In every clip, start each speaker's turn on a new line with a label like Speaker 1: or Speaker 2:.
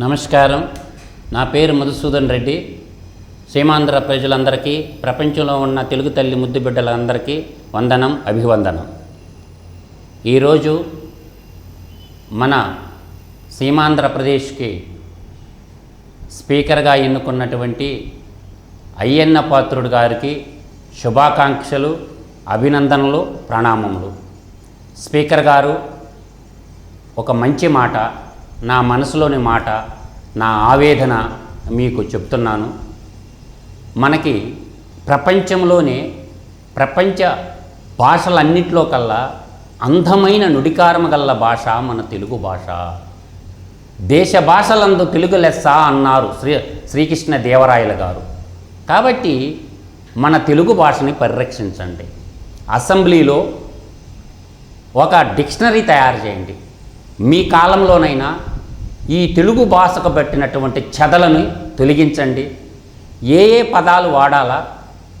Speaker 1: నమస్కారం. నా పేరు మధుసూదన్ రెడ్డి. సీమాంధ్ర ప్రజలందరికీ ప్రపంచంలో ఉన్న తెలుగు తల్లి ముద్దు బిడ్డలందరికీ వందనం అభివందనం. ఈరోజు మన సీమాంధ్రప్రదేశ్కి స్పీకర్గా ఎన్నుకున్నటువంటి అయ్యన్న పాత్రుడు గారికి శుభాకాంక్షలు అభినందనలు ప్రణామములు. స్పీకర్ గారు ఒక మంచి మాట నా మనసులోని మాట నా ఆవేదన మీకు చెప్తున్నాను. మనకి ప్రపంచంలోనే ప్రపంచ భాషలన్నిట్లో కల్లా అందమైన నుడికారము గల్ల భాష మన తెలుగు భాష. దేశ భాషలందు తెలుగు లెస్స అన్నారు శ్రీ శ్రీకృష్ణ దేవరాయల గారు. కాబట్టి మన తెలుగు భాషని పరిరక్షించండి. అసెంబ్లీలో ఒక డిక్షనరీ తయారు చేయండి. మీ కాలంలోనైనా ఈ తెలుగు భాషకు పెట్టినటువంటి చెదలను తొలగించండి. ఏ ఏ పదాలు వాడాలా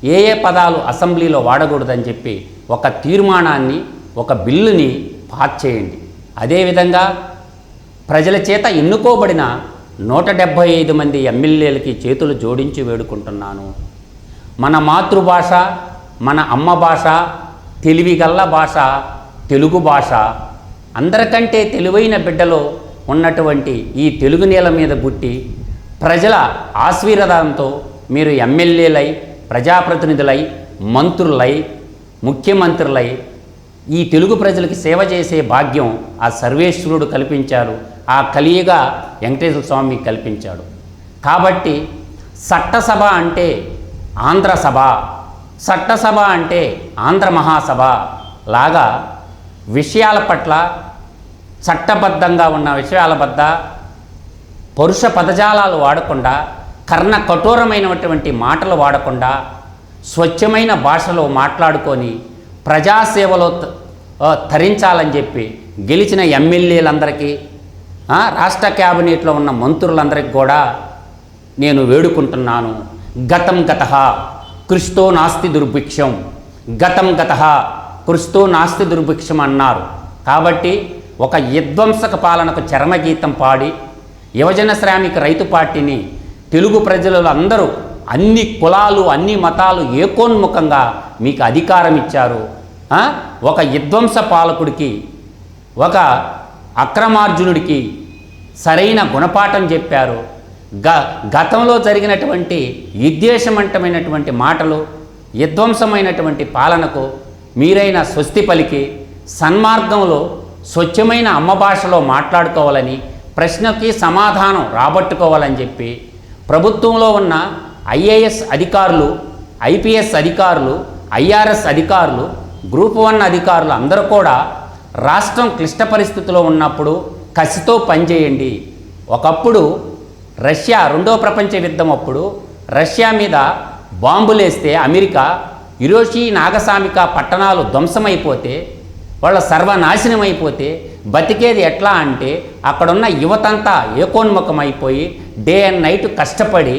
Speaker 1: ఏ ఏ పదాలు అసెంబ్లీలో వాడకూడదని చెప్పి ఒక తీర్మానాన్ని ఒక బిల్లుని పాస్ చేయండి. అదేవిధంగా ప్రజల చేత ఎన్నుకోబడిన నూట డెబ్భై ఐదు మంది ఎమ్మెల్యేలకి చేతులు జోడించి వేడుకుంటున్నాను. మన మాతృభాష మన అమ్మ భాష తెలివిగల్ల భాష తెలుగు భాష అందరికంటే తెలివైన బిడ్డలో ఉన్నటువంటి ఈ తెలుగు నేల మీద పుట్టి ప్రజల ఆశీర్వాదంతో మీరు ఎమ్మెల్యేలై ప్రజాప్రతినిధులై మంత్రులై ముఖ్యమంత్రులై ఈ తెలుగు ప్రజలకి సేవ చేసే భాగ్యం ఆ సర్వేశ్వరుడు కల్పించారు. ఆ కలియుగ వెంకటేశ్వర స్వామి కల్పించాడు. కాబట్టి చట్టసభ అంటే ఆంధ్ర సభ చట్టసభ అంటే ఆంధ్ర మహాసభ లాగా విషయాల పట్ల చట్టబద్ధంగా ఉన్న విషయాల వద్ద పరుష పదజాలాలు వాడకుండా కర్ణ కఠోరమైనటువంటి మాటలు వాడకుండా స్వచ్ఛమైన భాషలో మాట్లాడుకొని ప్రజాసేవలో తరించాలని చెప్పి గెలిచిన ఎమ్మెల్యేలందరికీ రాష్ట్ర క్యాబినెట్లో ఉన్న మంత్రులందరికీ కూడా నేను వేడుకుంటున్నాను. గతం గత క్రిస్తో నాస్తి దుర్భిక్షం. గతం గత క్రిస్తో నాస్తి దుర్భిక్షం అన్నారు. కాబట్టి ఒక విధ్వంసక పాలనకు చరమగీతం పాడి యువజన శ్రామిక రైతు పార్టీని తెలుగు ప్రజలు అందరూ అన్ని కులాలు అన్ని మతాలు ఏకోన్ముఖంగా మీకు అధికారం ఇచ్చారు ఒక విధ్వంస పాలకుడికి ఒక అక్రమార్జునుడికి సరైన గుణపాఠం చెప్పారు. గ గతంలో జరిగినటువంటి విద్వేషమంటమైనటువంటి మాటలు విధ్వంసమైనటువంటి పాలనకు మీరైన స్వస్తి పలికి సన్మార్గంలో స్వచ్ఛమైన అమ్మ భాషలో మాట్లాడుకోవాలని ప్రశ్నకి సమాధానం రాబట్టుకోవాలని చెప్పి ప్రభుత్వంలో ఉన్న ఐఏఎస్ అధికారులు ఐపీఎస్ అధికారులు ఐఆర్ఎస్ అధికారులు గ్రూప్ వన్ అధికారులు అందరూ కూడా రాష్ట్రం క్లిష్ట పరిస్థితిలో ఉన్నప్పుడు కసితో పనిచేయండి. ఒకప్పుడు రష్యా రెండో ప్రపంచ యుద్ధం అప్పుడు రష్యా మీద బాంబులేస్తే అమెరికా ఇరోషి నాగసామిక పట్టణాలు ధ్వంసమైపోతే వాళ్ళ సర్వనాశనం అయిపోతే బతికేది ఎట్లా అంటే అక్కడున్న యువతంతా ఏకోన్ముఖమైపోయి డే అండ్ నైట్ కష్టపడి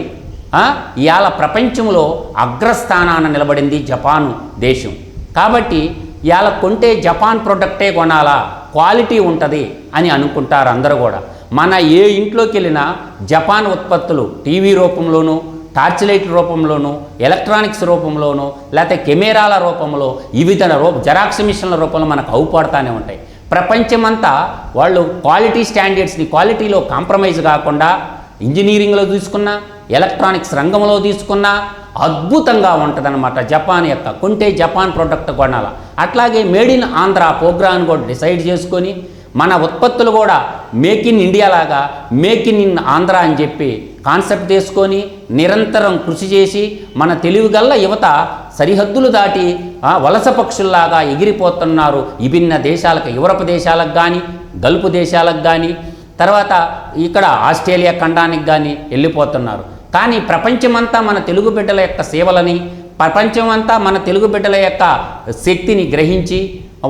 Speaker 1: ఇవాళ ప్రపంచంలో అగ్రస్థానాన నిలబడింది జపాను దేశం. కాబట్టి ఇవాళ కొంటే జపాన్ ప్రొడక్టే కొనాలా క్వాలిటీ ఉంటుంది అని అనుకుంటారు అందరూ కూడా. మన ఏ ఇంట్లోకి వెళ్ళినా జపాన్ ఉత్పత్తులు టీవీ రూపంలోనూ టార్చ్ లైట్ రూపంలోనూ ఎలక్ట్రానిక్స్ రూపంలోనూ లేకపోతే కెమెరాల రూపంలో వివిధ రూప జెరాక్స్ మిషన్ల రూపంలో మనకు అవుపడతానే ఉంటాయి. ప్రపంచమంతా వాళ్ళు క్వాలిటీ స్టాండర్డ్స్ని క్వాలిటీలో కాంప్రమైజ్ కాకుండా ఇంజనీరింగ్లో తీసుకున్నా ఎలక్ట్రానిక్స్ రంగంలో తీసుకున్నా అద్భుతంగా ఉంటుందన్నమాట జపాన్ యొక్క కొంటే జపాన్ ప్రోడక్ట్ కొనాల. అట్లాగే మేడ్ ఇన్ ఆంధ్ర ప్రోగ్రామ్ కూడా డిసైడ్ చేసుకొని మన ఉత్పత్తులు కూడా మేక్ ఇన్ ఇండియా లాగా మేక్ ఇన్ ఇన్ ఆంధ్ర అని చెప్పి కాన్సెప్ట్ తీసుకొని నిరంతరం కృషి చేసి మన తెలివిగల్ల యువత సరిహద్దులు దాటి వలస పక్షుల్లాగా ఎగిరిపోతున్నారు. విభిన్న దేశాలకు యూరప్ దేశాలకు కానీ గల్పు దేశాలకు కానీ తర్వాత ఇక్కడ ఆస్ట్రేలియా ఖండానికి కానీ వెళ్ళిపోతున్నారు. కానీ ప్రపంచమంతా మన తెలుగు బిడ్డల యొక్క సేవలని ప్రపంచమంతా మన తెలుగు బిడ్డల యొక్క శక్తిని గ్రహించి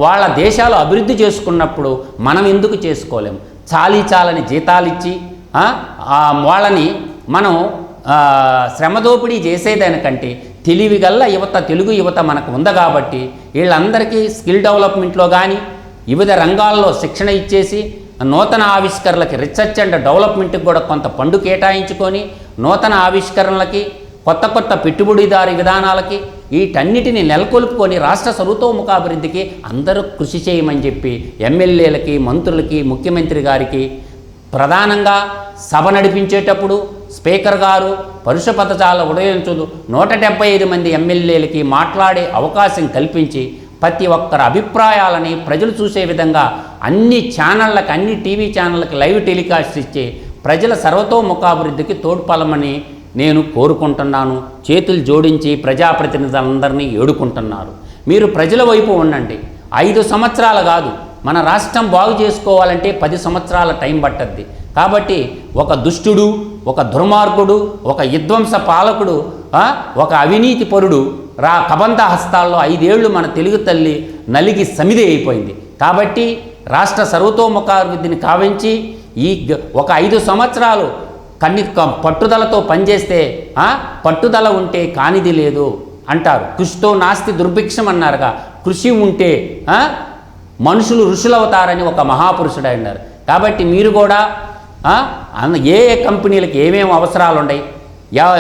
Speaker 1: వాళ్ళ దేశాలు అభివృద్ధి చేసుకున్నప్పుడు మనం ఎందుకు చేసుకోలేము చాలీ చాలని జీతాలిచ్చి వాళ్ళని మనం శ్రమదోపిడీ చేసేదానికంటే తెలివిగల్ల యువత తెలుగు యువత మనకు ఉంది కాబట్టి వీళ్ళందరికీ స్కిల్ డెవలప్మెంట్లో కానీ వివిధ రంగాల్లో శిక్షణ ఇచ్చేసి నూతన ఆవిష్కరణలకి రీసెర్చ్ అండ్ డెవలప్మెంట్కి కూడా కొంత పండు కేటాయించుకొని నూతన ఆవిష్కరణలకి కొత్త కొత్త పెట్టుబడిదారి విధానాలకి వీటన్నిటిని నెలకొల్పుకొని రాష్ట్ర సర్వతోముఖాభివృద్ధికి అందరూ కృషి చేయమని చెప్పి ఎమ్మెల్యేలకి మంత్రులకి ముఖ్యమంత్రి గారికి ప్రధానంగా సభ నడిపించేటప్పుడు స్పీకర్ గారు పరుష పథకాల ఉదయించుదు నూట డెబ్బై ఐదు మంది ఎమ్మెల్యేలకి మాట్లాడే అవకాశం కల్పించి ప్రతి ఒక్కరి అభిప్రాయాలని ప్రజలు చూసే విధంగా అన్ని ఛానళ్ళకి అన్ని టీవీ ఛానళ్ళకి లైవ్ టెలికాస్ట్ ఇచ్చి ప్రజల సర్వతోముఖాభివృద్ధికి తోడ్పడమని నేను కోరుకుంటున్నాను. చేతులు జోడించి ప్రజాప్రతినిధులందరినీ ఏడుకుంటున్నారు. మీరు ప్రజల వైపు ఉండండి. ఐదు సంవత్సరాలు కాదు మన రాష్ట్రం బాగు చేసుకోవాలంటే పది సంవత్సరాల టైం పట్టద్ది. కాబట్టి ఒక దుష్టుడు ఒక దుర్మార్గుడు ఒక విధ్వంస పాలకుడు ఒక అవినీతి పరుడు రా కబంధ హస్తాల్లో ఐదేళ్ళు మన తెలుగు తల్లి నలిగి సమిది అయిపోయింది. కాబట్టి రాష్ట్ర సర్వతోముఖాభివృద్ధిని కావించి ఈ ఒక ఐదు సంవత్సరాలు కన్ని పట్టుదలతో పనిచేస్తే పట్టుదల ఉంటే కానిది లేదు అంటారు. కృషితో నాస్తి దుర్భిక్షం అన్నారుగా. కృషి ఉంటే మనుషులు ఋషులవుతారని ఒక మహాపురుషుడు అన్నారు కాబట్టి మీరు కూడా ఏ ఏ కంపెనీలకు ఏమేమి అవసరాలు ఉన్నాయి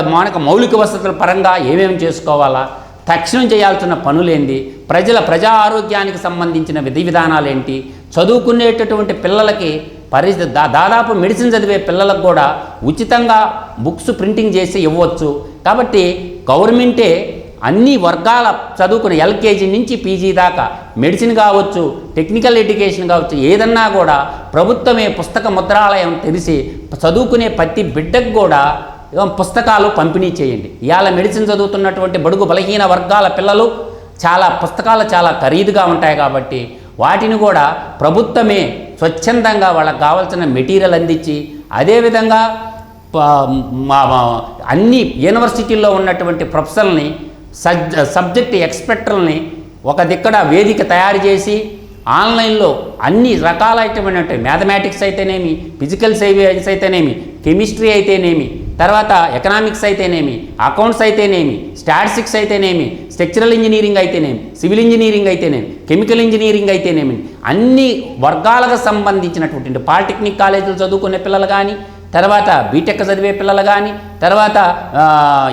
Speaker 1: మనకు మౌలిక వసతుల పరంగా ఏమేమి చేసుకోవాలా తక్షణం చేయాల్సిన పనులేంది ప్రజల ప్రజా ఆరోగ్యానికి సంబంధించిన విధి విధానాలు ఏంటి చదువుకునేటటువంటి పిల్లలకి పరిస్థితి దా దాదాపు మెడిసిన్ చదివే పిల్లలకు కూడా ఉచితంగా బుక్స్ ప్రింటింగ్ చేసి ఇవ్వచ్చు. కాబట్టి గవర్నమెంటే అన్ని వర్గాల చదువుకున్న ఎల్కేజీ నుంచి పీజీ దాకా మెడిసిన్ కావచ్చు టెక్నికల్ ఎడ్యుకేషన్ కావచ్చు ఏదన్నా కూడా ప్రభుత్వమే పుస్తక ముద్రాలయం తెలిసి చదువుకునే ప్రతి బిడ్డకు కూడా పుస్తకాలు పంపిణీ చేయండి. ఇవాళ మెడిసిన్ చదువుతున్నటువంటి బడుగు బలహీన వర్గాల పిల్లలు చాలా పుస్తకాలు చాలా ఖరీదుగా ఉంటాయి కాబట్టి వాటిని కూడా ప్రభుత్వమే స్వచ్ఛందంగా వాళ్ళకి కావాల్సిన మెటీరియల్ అందించి అదేవిధంగా మా అన్ని యూనివర్సిటీల్లో ఉన్నటువంటి ప్రొఫెసర్ని సబ్ సబ్జెక్ట్ ఎక్స్పెక్టర్ని ఒక దిక్కడ వేదిక తయారు చేసి ఆన్లైన్లో అన్ని రకాలైనటువంటి మ్యాథమెటిక్స్ అయితేనేమి ఫిజికల్ సైన్స్ అయితేనేమి కెమిస్ట్రీ అయితేనేమి తర్వాత ఎకనామిక్స్ అయితేనేమి అకౌంట్స్ అయితేనేమి స్టాటిస్టిక్స్ అయితేనేమి స్ట్రక్చరల్ ఇంజనీరింగ్ అయితేనేమి సివిల్ ఇంజనీరింగ్ అయితేనేమి కెమికల్ ఇంజనీరింగ్ అయితేనేమి అన్ని వర్గాలకు సంబంధించినటువంటి పాలిటెక్నిక్ కాలేజీలు చదువుకునే పిల్లలు కానీ తర్వాత బీటెక్ చదివే పిల్లలు కానీ తర్వాత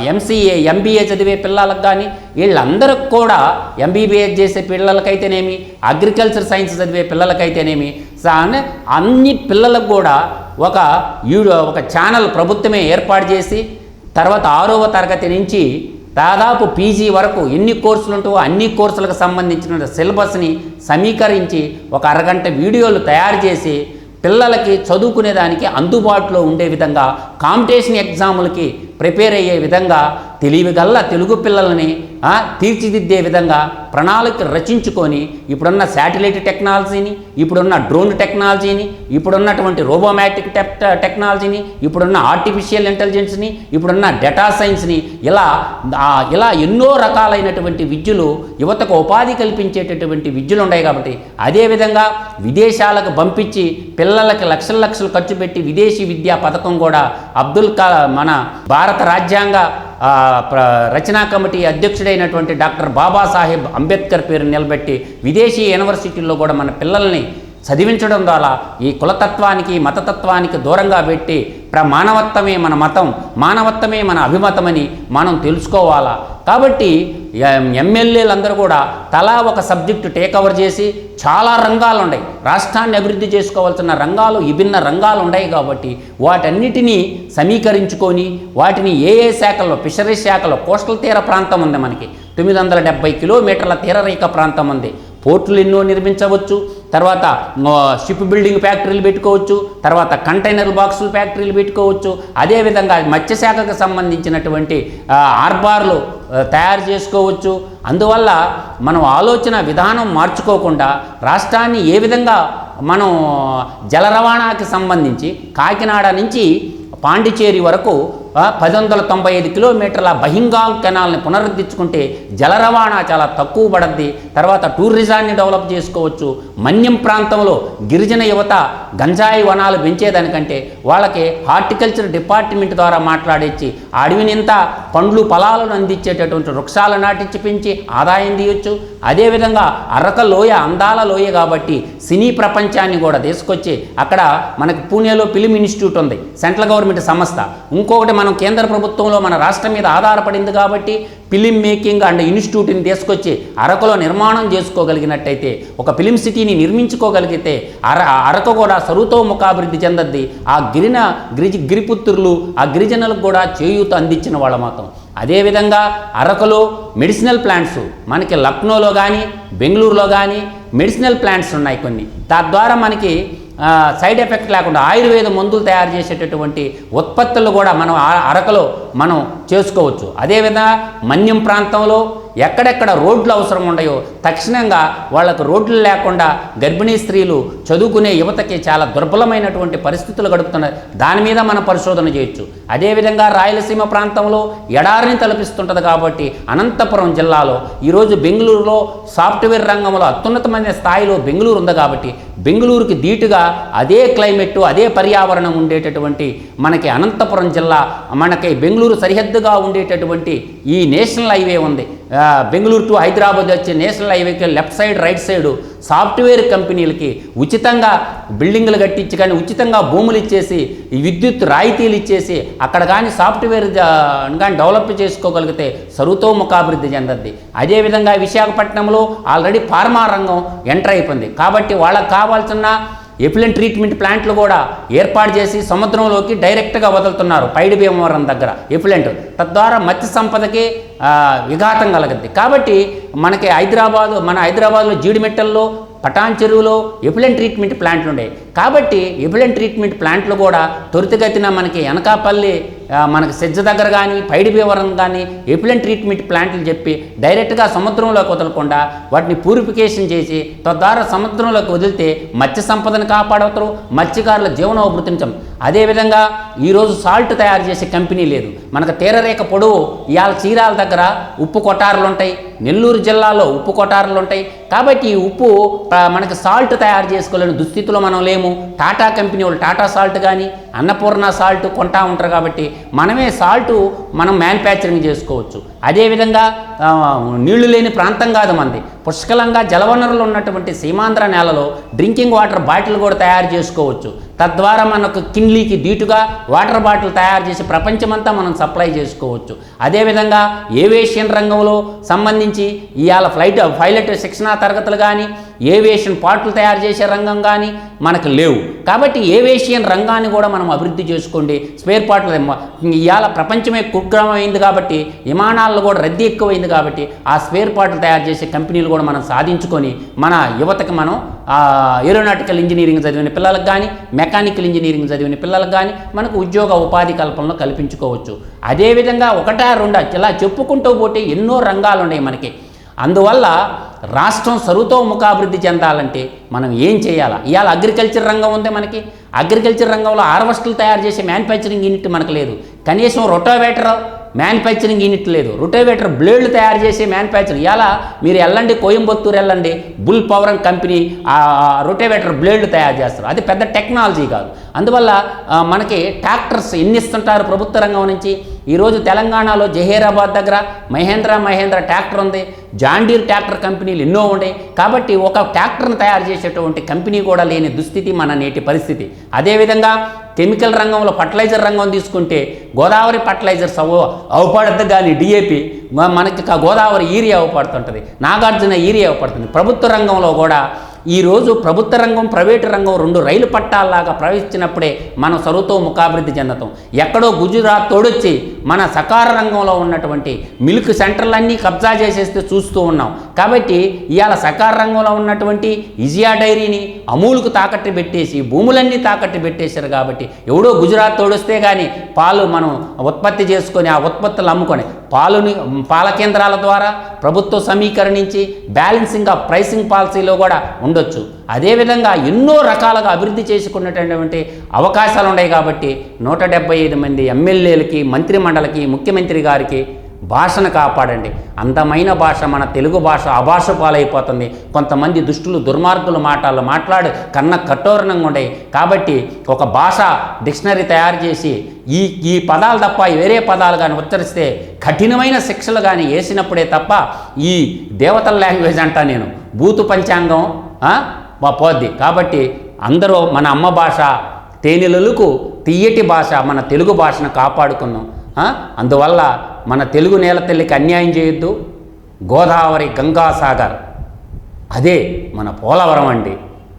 Speaker 1: ఎంసీఏ ఎంబీఏ చదివే పిల్లలకు కానీ వీళ్ళందరికి కూడా ఎంబీబీఎస్ చేసే పిల్లలకైతేనేమి అగ్రికల్చర్ సైన్స్ చదివే పిల్లలకైతేనేమి సా- అన్ని పిల్లలకు కూడా ఒక ఒక ఛానల్ ప్రభుత్వమే ఏర్పాటు చేసి తర్వాత ఆరవ తరగతి నుంచి దాదాపు పీజీ వరకు ఎన్ని కోర్సులు ఉంటావో అన్ని కోర్సులకు సంబంధించిన సిలబస్ని సమీకరించి ఒక అరగంట వీడియోలు తయారు చేసి పిల్లలకి చదువుకునేదానికి అందుబాటులో ఉండే విధంగా కాంపిటీషన్ ఎగ్జాములకి ప్రిపేర్ అయ్యే విధంగా తెలివిగల్ల తెలుగు పిల్లల్ని తీర్చిదిద్దే విధంగా ప్రణాళిక రచించుకొని ఇప్పుడున్న శాటిలైట్ టెక్నాలజీని ఇప్పుడున్న డ్రోన్ టెక్నాలజీని ఇప్పుడున్నటువంటి రోబోమాటిక్ టెక్ టెక్నాలజీని ఇప్పుడున్న ఆర్టిఫిషియల్ ఇంటెలిజెన్స్ని ఇప్పుడున్న డేటా సైన్స్ని ఇలా ఇలా ఎన్నో రకాలైనటువంటి విద్యలు యువతకు ఉపాధి కల్పించేటటువంటి విద్యలు ఉన్నాయి కాబట్టి అదేవిధంగా విదేశాలకు పంపించి పిల్లలకి లక్షల లక్షలు ఖర్చు పెట్టి విదేశీ విద్యా పథకం కూడా అబ్దుల్ కా మన భారత రాజ్యాంగ రచనా కమిటీ అధ్యక్షుడైనటువంటి డాక్టర్ బాబాసాహెబ్ అంబేద్కర్ పేరు నిలబెట్టి విదేశీ యూనివర్సిటీల్లో కూడా మన పిల్లల్ని చదివించడం ద్వారా ఈ కులతత్వానికి మతతత్వానికి దూరంగా పెట్టి ప్ర మానవత్వమే మన మతం మానవత్వమే మన అభిమతమని మనం తెలుసుకోవాలా? కాబట్టి ఎం- ఎమ్మెల్యేలందరూ కూడా తలా ఒక సబ్జెక్టు టేక్ ఓవర్ చేసి చాలా రంగాలు ఉన్నాయి రాష్ట్రాన్ని అభివృద్ధి చేసుకోవాల్సిన రంగాలు విభిన్న రంగాలు ఉన్నాయి కాబట్టి వాటన్నిటినీ సమీకరించుకొని వాటిని ఏ ఏ శాఖలో ఫిషరీస్ శాఖలో కోస్టల్ తీర ప్రాంతం ఉంది మనకి. తొమ్మిది వందల డెబ్బై కిలోమీటర్ల తీరరేఖ ప్రాంతం ఉంది. పోర్టులు ఎన్నో నిర్మించవచ్చు తర్వాత షిప్ బిల్డింగ్ ఫ్యాక్టరీలు పెట్టుకోవచ్చు తర్వాత కంటైనర్ బాక్సులు ఫ్యాక్టరీలు పెట్టుకోవచ్చు. అదేవిధంగా మత్స్యశాఖకు సంబంధించినటువంటి ఆర్బార్లు తయారు చేసుకోవచ్చు. అందువల్ల మనం ఆలోచన విధానం మార్చుకోకుండా రాష్ట్రాన్ని ఏ విధంగా మనం జల రవాణాకి సంబంధించి కాకినాడ నుంచి పాండిచేరి వరకు పది వందల తొంభై ఐదు కిలోమీటర్ల బహింగాంగ్ కెనాల్ని పునరుద్ధరించుకుంటే జల రవాణా చాలా తక్కువ పడద్ది. తర్వాత టూరిజాన్ని డెవలప్ చేసుకోవచ్చు. మన్యం ప్రాంతంలో గిరిజన యువత గంజాయి వనాలు పెంచేదానికంటే వాళ్ళకి హార్టికల్చర్ డిపార్ట్మెంట్ ద్వారా మాట్లాడించి అడవినింత పండ్లు ఫలాలను అందించేటటువంటి వృక్షాలు నాటించి పెంచి ఆదాయం తీయొచ్చు. అదేవిధంగా అరక లోయ అందాల లోయ కాబట్టి సినీ ప్రపంచాన్ని కూడా తీసుకొచ్చి అక్కడ మనకి పూణేలో ఫిలిం ఇన్స్టిట్యూట్ ఉంది సెంట్రల్ గవర్నమెంట్ సంస్థ. ఇంకొకటి మనం కేంద్ర ప్రభుత్వంలో మన రాష్ట్రం మీద ఆధారపడింది కాబట్టి ఫిలిం మేకింగ్ అండ్ ఇన్స్టిట్యూట్ని తీసుకొచ్చి అరకులో నిర్మాణం చేసుకోగలిగినట్టయితే ఒక ఫిలిం సిటీని నిర్మించుకోగలిగితే అర అరకు కూడా సర్వతోముఖాభివృద్ధి చెందద్ది. ఆ గిరిన గిరిజ గిరిపుత్రులు ఆ గిరిజనులకు కూడా చేయూత అందించిన వాళ్ళ మాత్రం. అదేవిధంగా అరకులో మెడిసినల్ ప్లాంట్స్ మనకి లక్నోలో కానీ బెంగళూరులో కానీ మెడిసినల్ ప్లాంట్స్ ఉన్నాయి కొన్ని. తద్వారా మనకి సైడ్ ఎఫెక్ట్ లేకుండా ఆయుర్వేద మందులు తయారు చేసేటటువంటి ఉత్పత్తులు కూడా మనం ఆ- అరకలో మనం చేసుకోవచ్చు. అదేవిధంగా మన్యం ప్రాంతంలో ఎక్కడెక్కడ రోడ్లు అవసరం ఉన్నాయో తక్షణంగా వాళ్ళకు రోడ్లు లేకుండా గర్భిణీ స్త్రీలు చదువుకునే యువతకి చాలా దుర్బలమైనటువంటి పరిస్థితులు గడుపుతున్నాయి దాని మీద మనం పరిశోధన చేయొచ్చు. అదేవిధంగా రాయలసీమ ప్రాంతంలో ఎడారిని తలపిస్తుంటుంది కాబట్టి అనంతపురం జిల్లాలో ఈరోజు బెంగళూరులో సాఫ్ట్వేర్ రంగంలో అత్యున్నతమైన స్థాయిలో బెంగళూరు ఉంది కాబట్టి బెంగళూరుకి ధీటుగా అదే క్లైమేట్ అదే పర్యావరణం ఉండేటటువంటి మనకి అనంతపురం జిల్లా మనకి బెంగళూరు సరిహద్దుగా ఉండేటటువంటి ఈ నేషనల్ హైవే ఉంది. బెంగళూరు టు హైదరాబాద్ వచ్చే నేషనల్ హైవేకి left side right side software కంపెనీలకి ఉచితంగా బిల్డింగ్లు కట్టించి కానీ ఉచితంగా భూములు ఇచ్చేసి విద్యుత్ రాయితీలు ఇచ్చేసి అక్కడ కానీ సాఫ్ట్వేర్ కానీ డెవలప్ చేసుకోగలిగితే సర్వతోముఖాభివృద్ధి చెందద్ది. అదేవిధంగా విశాఖపట్నంలో ఆల్రెడీ ఫార్మా రంగం ఎంటర్ అయిపోయింది. కాబట్టి వాళ్ళకి కావాల్సిన ఎఫిలెంట్ ట్రీట్మెంట్ ప్లాంట్లు కూడా ఏర్పాటు చేసి సముద్రంలోకి డైరెక్ట్గా వదులుతున్నారు పైడి భీమవరం దగ్గర ఎఫిలెంట్ తద్వారా మత్స్య సంపదకి విఘాతం కలగద్ది. కాబట్టి మనకి హైదరాబాద్ మన హైదరాబాద్లో జీడిమెట్టల్లో పటాన్ చెరువులో ఎఫిలెంట్ ట్రీట్మెంట్ ప్లాంట్లు ఉండే కాబట్టి ఎఫిలెంట్ ట్రీట్మెంట్ ప్లాంట్లు కూడా త్వరితగతిన మనకి అనకాపల్లి మనకు సెజ్జ దగ్గర కానీ పైడి బీవరం కానీ ఎఫిలెంట్ ట్రీట్మెంట్ ప్లాంట్లు చెప్పి డైరెక్ట్గా సముద్రంలోకి వదలకుండా వాటిని ప్యూరిఫికేషన్ చేసి తద్వారా సముద్రంలోకి వదిలితే మత్స్య సంపదను కాపాడవుతారు మత్స్యకారుల జీవనోభృతించం అదేవిధంగా ఈరోజు సాల్ట్ తయారు చేసే కంపెనీ లేదు. మనకు తీరరేఖ పొడవు ఇవాళ చీరాల దగ్గర ఉప్పు కొటారులు ఉంటాయి. నెల్లూరు జిల్లాలో ఉప్పు కొటారులు ఉంటాయి. కాబట్టి ఈ ఉప్పు మనకు మనకి సాల్ట్ తయారు చేసుకోలేని దుస్థితిలో మనం లేము. టాటా కంపెనీ వాళ్ళు టాటా సాల్ట్ కానీ అన్నపూర్ణ సాల్ట్ కొంటా ఉంటారు కాబట్టి మనమే సాల్ట్ మనం మ్యానుఫ్యాక్చరింగ్ చేసుకోవచ్చు. అదేవిధంగా నీళ్ళు లేని ప్రాంతం కాదు మనది పుష్కలంగా జలవనరులు ఉన్నటువంటి సీమాంధ్ర నేలలో డ్రింకింగ్ వాటర్ బాటిల్ కూడా తయారు చేసుకోవచ్చు. తద్వారా మనకు కిన్లీకి దీటుగా వాటర్ బాటిల్ తయారు చేసి ప్రపంచమంతా మనం సప్లై చేసుకోవచ్చు. అదేవిధంగా ఏవియేషన్ రంగంలో సంబంధించి ఇవాళ ఫ్లైట్ పైలట్ శిక్షణా తరగతులు కానీ ఏవియేషన్ పార్ట్లు తయారు చేసే రంగం కానీ మనకు లేవు. కాబట్టి ఏవియేషన్ రంగాన్ని కూడా మనం అభివృద్ధి చేసుకోండి. స్పేర్ పార్ట్లు ఇవాళ ప్రపంచమే కుగ్రమైంది కాబట్టి విమానాల్లో కూడా రద్దీ ఎక్కువైంది కాబట్టి ఆ స్పేర్ పార్ట్లు తయారు చేసే కంపెనీలు కూడా మనం సాధించుకొని మన యువతకి మనం ఏరోనాటికల్ ఇంజనీరింగ్ చదివిన పిల్లలకు కానీ మెకానికల్ ఇంజనీరింగ్ చదివిన పిల్లలకు కానీ మనకు ఉద్యోగ ఉపాధి కల్పనలో కల్పించుకోవచ్చు. అదేవిధంగా ఒకటా రెండా ఇలా చెప్పుకుంటూ పోతే ఎన్నో రంగాలు ఉన్నాయి మనకి. అందువల్ల రాష్ట్రం సర్వతోముఖాభివృద్ధి చెందాలంటే మనం ఏం చేయాలా? ఇవాళ అగ్రికల్చర్ రంగం ఉంది మనకి. అగ్రికల్చర్ రంగంలో హార్వెస్టర్లు తయారు చేసే మ్యానుఫ్యాక్చరింగ్ యూనిట్ మనకు లేదు. కనీసం రొటోవేటర్ మ్యానుఫ్యాక్చరింగ్ యూనిట్ లేదు. రొటోవేటర్ బ్లేడ్లు తయారు చేసే మ్యానుఫ్యాక్చరింగ్ ఇలా మీరు వెళ్ళండి కోయంబత్తూరు వెళ్ళండి బుల్ పవరం కంపెనీ ఆ రొటోవేటర్ బ్లేడ్లు తయారు చేస్తారు. అది పెద్ద టెక్నాలజీ కాదు. అందువల్ల మనకి ట్రాక్టర్స్ ఎన్ని ఇస్తుంటారు ప్రభుత్వ రంగం నుంచి? ఈరోజు తెలంగాణలో జహీరాబాద్ దగ్గర మహేంద్ర మహేంద్ర ట్రాక్టర్ ఉంది. జాండీర్ ట్రాక్టర్ కంపెనీలు ఎన్నో ఉన్నాయి కాబట్టి ఒక ట్రాక్టర్ను తయారు చేసేటువంటి కంపెనీ కూడా లేని దుస్థితి మన నేటి పరిస్థితి. అదేవిధంగా కెమికల్ రంగంలో ఫర్టిలైజర్ రంగం తీసుకుంటే గోదావరి ఫర్టిలైజర్స్ అవ అవపడద్దు కానీ డిఏపి మనకి గోదావరి ఈరియా అవపడుతుంటుంది. నాగార్జున ఈరియా అవపడుతుంది. ప్రభుత్వ రంగంలో కూడా ఈరోజు ప్రభుత్వ రంగం ప్రైవేటు రంగం రెండు రైలు పట్టాల్లాగా ప్రవేశించినప్పుడే మనం సరువుతో ముఖాభివృద్ధి చెందుతాం. ఎక్కడో గుజరాత్ తోడొచ్చి మన సకార రంగంలో ఉన్నటువంటి మిల్క్ సెంటర్లన్నీ కబ్జా చేసేస్తే చూస్తూ ఉన్నాం. కాబట్టి ఇవాళ సకార రంగంలో ఉన్నటువంటి ఇజియా డైరీని అమూల్కు తాకట్టు పెట్టేసి భూములన్నీ తాకట్టు పెట్టేశారు కాబట్టి ఎవడో గుజరాత్ తోడొస్తే కానీ పాలు మనం ఉత్పత్తి చేసుకొని ఆ ఉత్పత్తులు అమ్ముకొని పాలుని పాల కేంద్రాల ద్వారా ప్రభుత్వం సమీకరించి బ్యాలెన్సింగ్ ఆఫ్ ప్రైసింగ్ పాలసీలో కూడా ఉండొచ్చు. అదేవిధంగా ఎన్నో రకాలుగా అభివృద్ధి చేసుకున్నటువంటి అవకాశాలు ఉన్నాయి కాబట్టి నూట డెబ్బై ఐదు మంది ఎమ్మెల్యేలకి మంత్రి మండలికి ముఖ్యమంత్రి గారికి భాషను కాపాడండి. అందమైన భాష మన తెలుగు భాష అభాష పాలైపోతుంది. కొంతమంది దుష్టులు దుర్మార్గులు మాటలు మాట్లాడి కన్న కఠోరణంగా ఉండేవి కాబట్టి ఒక భాష డిక్షనరీ తయారు చేసి ఈ ఈ పదాలు తప్ప వేరే పదాలు కానీ ఉచ్చరిస్తే కఠినమైన శిక్షలు కానీ వేసినప్పుడే తప్ప ఈ దేవతల లాంగ్వేజ్ అంటా నేను. బూతు పంచాంగం పోద్ది కాబట్టి అందరూ మన అమ్మ భాష తేనెలలకు తీయటి భాష మన తెలుగు భాషను కాపాడుకుందాం అందువల్ల మన తెలుగు నేల తల్లికి అన్యాయం చేయొద్దు. గోదావరి గంగాసాగర్. అదే మన పోలవరం అండి.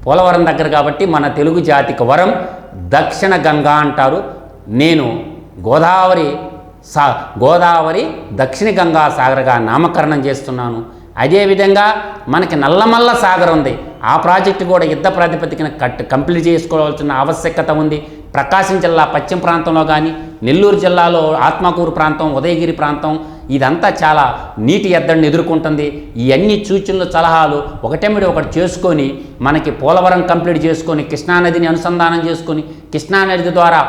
Speaker 1: పోలవరం దగ్గర కాబట్టి మన తెలుగు జాతికి వరం దక్షిణ గంగా అంటారు. నేను గోదావరి సా గోదావరి దక్షిణ గంగా సాగర్గా నామకరణం చేస్తున్నాను. అదేవిధంగా మనకి నల్లమల్ల సాగర్ ఉంది. ఆ ప్రాజెక్టు కూడా యుద్ధ ప్రాతిపదికన కట్ కంప్లీట్ చేసుకోవాల్సిన ఆవశ్యకత ఉంది. ప్రకాశం జిల్లా పశ్చిమ ప్రాంతంలో కానీ నెల్లూరు జిల్లాలో ఆత్మకూరు ప్రాంతం ఉదయగిరి ప్రాంతం ఇదంతా చాలా నీటి ఎద్దడిని ఎదుర్కొంటుంది. ఇవన్నీ సూచనలు సలహాలు ఒకటెమిడి ఒకటి చేసుకొని మనకి పోలవరం కంప్లీట్ చేసుకొని కృష్ణానదిని అనుసంధానం చేసుకొని కృష్ణానది ద్వారా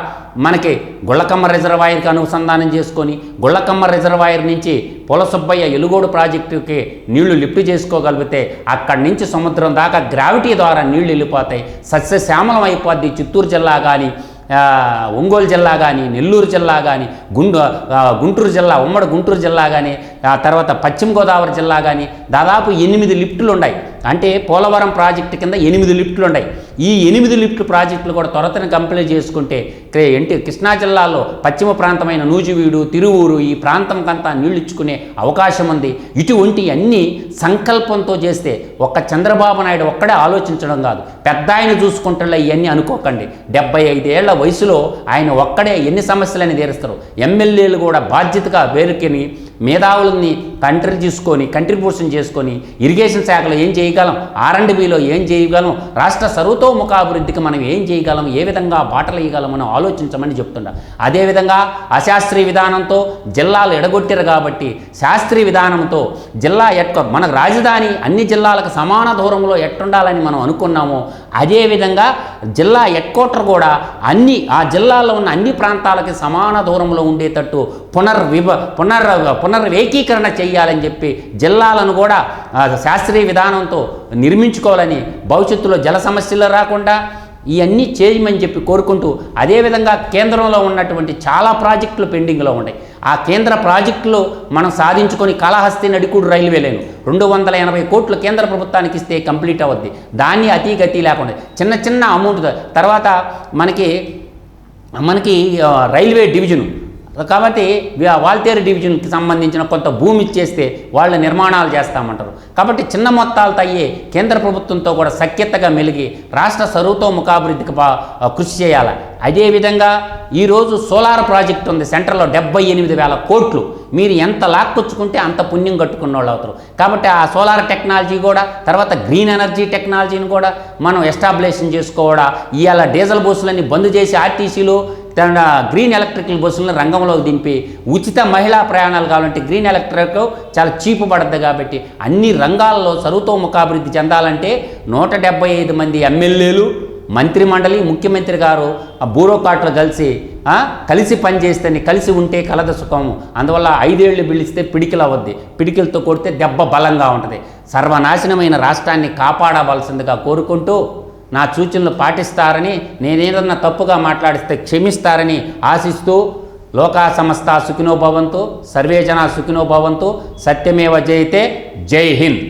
Speaker 1: మనకి గుళ్ళకమ్మ రిజర్వాయర్కి అనుసంధానం చేసుకొని గుళ్ళకమ్మ రిజర్వాయర్ నుంచి పొలసుబ్బయ్య ఎలుగోడు ప్రాజెక్టుకి నీళ్ళు లిఫ్ట్ చేసుకోగలిగితే అక్కడి నుంచి సముద్రం దాకా గ్రావిటీ ద్వారా నీళ్ళు వెళ్ళిపోతాయి. సస్యశ్యామలం అయిపోద్ది చిత్తూరు జిల్లా కానీ ఒంగోలు జిల్లా కానీ నెల్లూరు జిల్లా కానీ గుండు గుంటూరు జిల్లా ఉమ్మడి గుంటూరు జిల్లా కానీ ఆ తర్వాత పశ్చిమ గోదావరి జిల్లా కానీ దాదాపు ఎనిమిది లిఫ్టులు ఉన్నాయి అంటే పోలవరం ప్రాజెక్టు కింద ఎనిమిది లిఫ్ట్లు ఉన్నాయి ఈ ఎనిమిది లిఫ్ట్ ప్రాజెక్టులు కూడా త్వరతన కంప్లీట్ చేసుకుంటే ఏంటి కృష్ణా జిల్లాలో పశ్చిమ ప్రాంతమైన నూజివీడు తిరువూరు ఈ ప్రాంతంకంతా నీళ్ళు ఇచ్చుకునే అవకాశం ఉంది. ఇటువంటి అన్ని సంకల్పంతో చేస్తే ఒక్క చంద్రబాబు నాయుడు ఒక్కడే ఆలోచించడం కాదు. పెద్ద ఆయన చూసుకుంటున్నా ఇవన్నీ అనుకోకండి. డెబ్బై ఐదేళ్ళ వయసులో ఆయన ఒక్కడే ఎన్ని సమస్యలని తీరుస్తారు? ఎమ్మెల్యేలు కూడా బాధ్యతగా వేరుకొని మేధావులని కంట్రీ తీసుకొని కంట్రిబ్యూషన్ చేసుకొని ఇరిగేషన్ శాఖలో ఏం చేయగలం ఆర్ బిలో ఏం చేయగలం రాష్ట్ర సర్వతోముఖాభివృద్ధికి మనం ఏం చేయగలం ఏ విధంగా బాటలు వేయగలం మనం ఆలోచించమని చెప్తుండ. అదేవిధంగా అశాస్త్రీయ విధానంతో జిల్లాలు ఎడగొట్టారు కాబట్టి శాస్త్రీయ విధానంతో జిల్లా ఎట్క మన రాజధాని అన్ని జిల్లాలకు సమాన దూరంలో ఎట్టుండాలని మనం అనుకున్నామో అదేవిధంగా జిల్లా హెడ్క్వార్టర్ కూడా అన్ని ఆ జిల్లాలో ఉన్న అన్ని ప్రాంతాలకి సమాన దూరంలో ఉండేటట్టు పునర్విభ పునర్ పునర్వేకీకరణ చేయాలని చెప్పి జిల్లాలను కూడా శాస్త్రీయ విధానంతో నిర్మించుకోవాలని భవిష్యత్తులో జల సమస్యలు రాకుండా ఇవన్నీ చేయమని చెప్పి కోరుకుంటూ అదేవిధంగా కేంద్రంలో ఉన్నటువంటి చాలా ప్రాజెక్టులు పెండింగ్లో ఉన్నాయి. ఆ కేంద్ర ప్రాజెక్టులు మనం సాధించుకొని కాళహస్తి నడికూడు రైల్వే లేను రెండు వందల ఎనభై కోట్లు కేంద్ర ప్రభుత్వానికి ఇస్తే కంప్లీట్ అవుద్ది దాన్ని అతి గతి లేకుండా చిన్న చిన్న అమౌంట్ తర్వాత మనకి మనకి రైల్వే డివిజను కాబట్టి వాల్తేరు డివిజన్కి సంబంధించిన కొంత భూమి ఇచ్చేస్తే వాళ్ళ నిర్మాణాలు చేస్తామంటారు. కాబట్టి చిన్న మొత్తాలతో అయ్యే కేంద్ర ప్రభుత్వంతో కూడా సఖ్యతగా మెలిగి రాష్ట్ర సరువుతో ముఖాభివృద్ధికి కృషి చేయాలి. అదేవిధంగా ఈరోజు సోలార్ ప్రాజెక్ట్ ఉంది. సెంటర్లో డెబ్బై ఎనిమిది వేల కోట్లు. మీరు ఎంత లాక్కొచ్చుకుంటే అంత పుణ్యం కట్టుకున్న వాళ్ళు అవుతారు. కాబట్టి ఆ సోలార్ టెక్నాలజీ కూడా తర్వాత గ్రీన్ ఎనర్జీ టెక్నాలజీని కూడా మనం ఎస్టాబ్లిషన్ చేసుకోవడా ఇవాళ డీజిల్ బస్సులన్నీ బంద్ చేసి ఆర్టీసీలో తన గ్రీన్ ఎలక్ట్రికల్ బస్సులను రంగంలోకి దింపి ఉచిత మహిళా ప్రయాణాలు కావాలంటే గ్రీన్ ఎలక్ట్రిక్ చాలా చీపు పడద్దు కాబట్టి అన్ని రంగాల్లో సర్వతోముఖాభివృద్ధి చెందాలంటే నూట డెబ్బై ఐదు మంది ఎమ్మెల్యేలు మంత్రి మండలి ముఖ్యమంత్రి గారు ఆ బ్యూరోక్రాట్లు కలిసి కలిసి పనిచేస్తేనే కలిసి ఉంటే కలద సుఖము అందువల్ల ఐదేళ్ళు పిలిస్తే పిడికిలు అవద్ది పిడికిలతో కొడితే దెబ్బ బలంగా ఉంటుంది. సర్వనాశనమైన రాష్ట్రాన్ని కాపాడవలసిందిగా కోరుకుంటూ నా సూచనలు పాటిస్తారని నేనేదన్నా తప్పుగా మాట్లాడిస్తే క్షమిస్తారని ఆశిస్తూ లోకా సమస్త సుఖినో భవంతు సర్వే జన సుఖినో భవంతు సత్యమేవ జయతే జై హింద్.